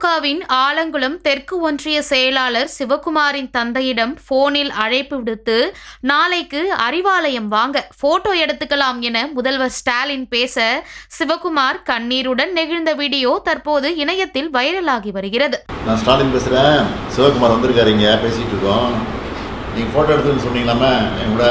திமுகவின் ஆலங்குளம் தெற்கு ஒன்றிய செயலாளர் சிவகுமாரின் தந்தையிடம் போனில் அழைப்பு விடுத்து நாளைக்கு அறிவாலயம் வாங்க போட்டோ எடுத்துக்கலாம் என முதல்வர் ஸ்டாலின் பேச சிவகுமார் கண்ணீருடன் நெகிழ்ந்த வீடியோ தற்போது இணையத்தில் வைரலாகி வருகிறது. நான் ஸ்டாலின் பேசுகிறேன் சிவகுமார் வந்திருக்காருங்க பேசிகிட்டு இருக்கோம். நீங்கள் ஃபோட்டோ எடுத்துன்னு சொன்னீங்களாமே என் கூட.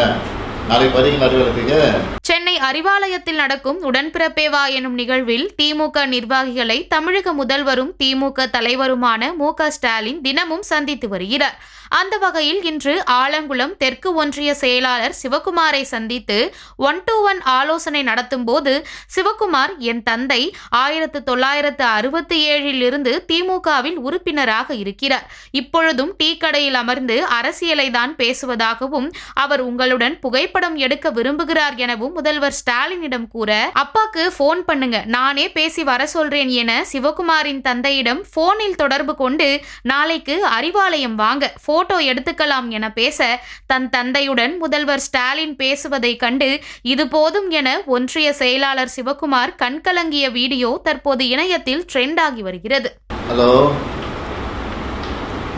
நாளைக்கு வரீங்களா அறிவாலயத்துக்கு? சென்னை அறிவாலயத்தில் நடக்கும் உடன்பிறப்பேவா எனும் நிகழ்வில் திமுக நிர்வாகிகளை தமிழக முதல்வரும் திமுக தலைவருமான மு க ஸ்டாலின் தினமும் சந்தித்து வருகிறார். அந்த வகையில் இன்று ஆலங்குளம் தெற்கு ஒன்றிய செயலாளர் சிவகுமாரை சந்தித்து ஒன் டு ஒன் ஆலோசனை நடத்தும் போது சிவகுமார் என் தந்தை ஆயிரத்து தொள்ளாயிரத்து அறுபத்தி ஏழில் இருந்து திமுகவில் உறுப்பினராக இருக்கிறார். இப்பொழுதும் டீ கடையில் அமர்ந்து அரசியலை தான் பேசுவதாகவும் அவர் உங்களுடன் புகைப்படம் எடுக்க விரும்புகிறார் எனவும் முதல்வர் ஸ்டாலினிடம் கூற அப்பாக்கு ஃபோன் பண்ணுங்க நானே பேசி வர சொல்றேன் என சிவகுமாரின் தந்தையிடம் போனில் தொடர்பு கொண்டு நாளைக்கு அறிவாலயம் வாங்க போட்டோ எடுத்துக்கலாம் என பேச தன் தந்தையுடன் முதல்வர் ஸ்டாலின் பேசுவதை கண்டு இது போதும் என ஒன்றிய செயலாளர் சிவகுமார் கண்கலங்கிய வீடியோ தற்போது இணையத்தில் ட்ரெண்ட் ஆகி வருகிறது. ஹலோ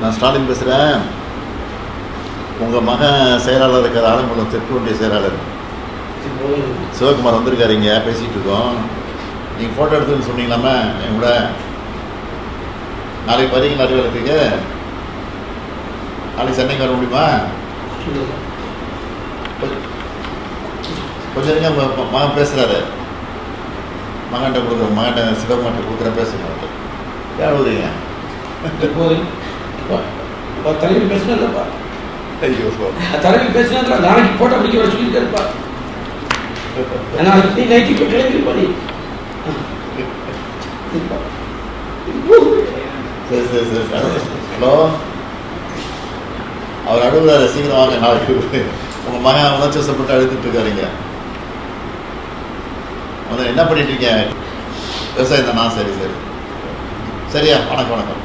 நான் ஸ்டாலின் பேசுகிறேன் உங்கள் மகன் செயலாளர் இருக்கிற ஆலங்குளம் தெற்கு ஒன்றிய செயலாளர். சிவகுமார் வந்திருக்காரு இங்கே பேசிகிட்டு இருக்கோம். நீங்கள் ஃபோட்டோ எடுத்துன்னு சொன்னீங்களாமே என் கூட. நாளைக்கு வரீங்களா அறிவாலயத்துக்கு நாளைக்கு சென்னைக்கு வர முடியுமா? கொஞ்சம் இருங்க ம- ம- மகன் பேசுகிறாரு மகன்கிட்ட கொடுக்குற மகன்கிட்ட சிவகுமார்கிட்ட கொடுக்குற பேசுகிறாரு இப்போது இப்போ இப்போ தலைவர் பேசினதுப்பா ஐயோ. தலைவர் பேசினதுல நாளைக்கு போட்டோ பிடிக்க வர நாளைக்கு நீ நைட்டி இப்போ கிளம்பி சரி சரி சரி ஹலோ? அவர் அழுகுறாரு சீக்கிரம் வாங்க நாளைக்கு. உங்கள் மகன் உணர்ச்சி வசப்பட்டு அழுதுட்டு இருக்காருங்க. வந்து என்ன பண்ணிட்டு இருக்கீங்க? விவசாயம் தானா. சரி சரி. சரியா? வணக்கம் வணக்கம்.